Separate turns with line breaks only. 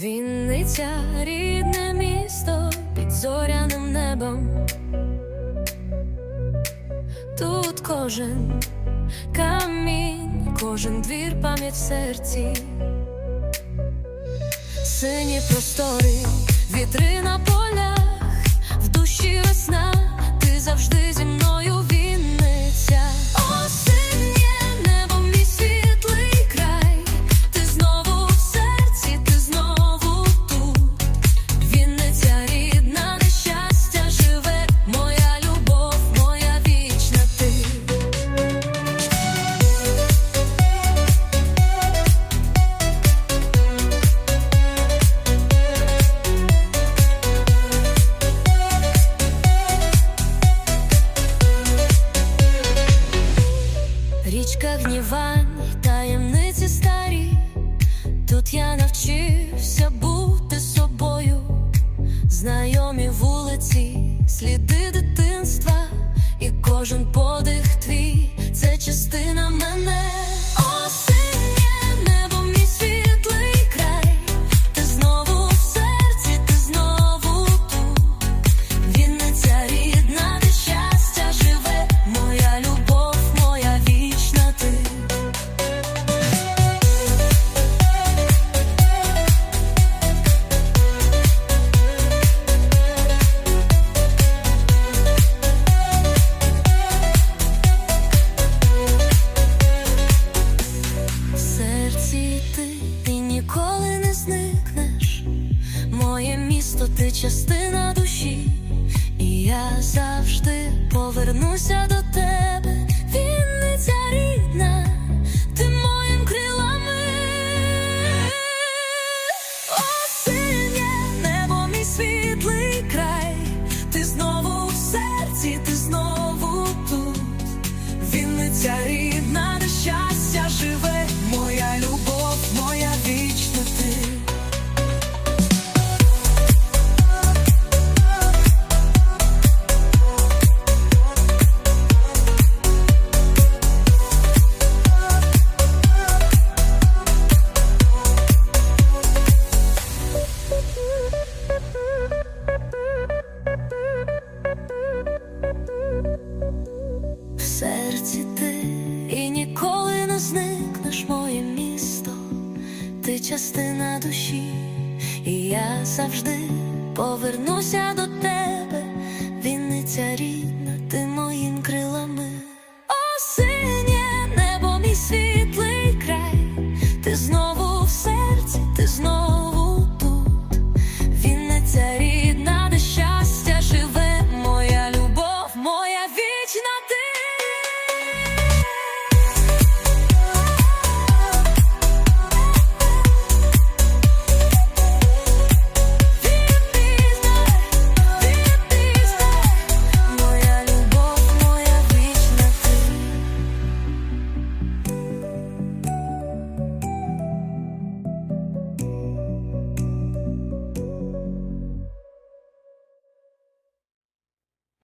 Вінниця рідне місто під зоряним небом. Тут кожен камінь, кожен двір пам'ять в серці, сині простори, вітри Річка гнівань, таємниці старі, тут я навчився бути собою, знайомі вулиці, сліди дитинства, і кожен подих твій частина душі, і я завжди повернуся до тебе. Вінниця рідна, ти моїм крилами. Осіннє небо, мій світлий край, ти знову в серці, ти знову тут. Вінниця рідна, частина душі, і я завжди повернуся до тебе.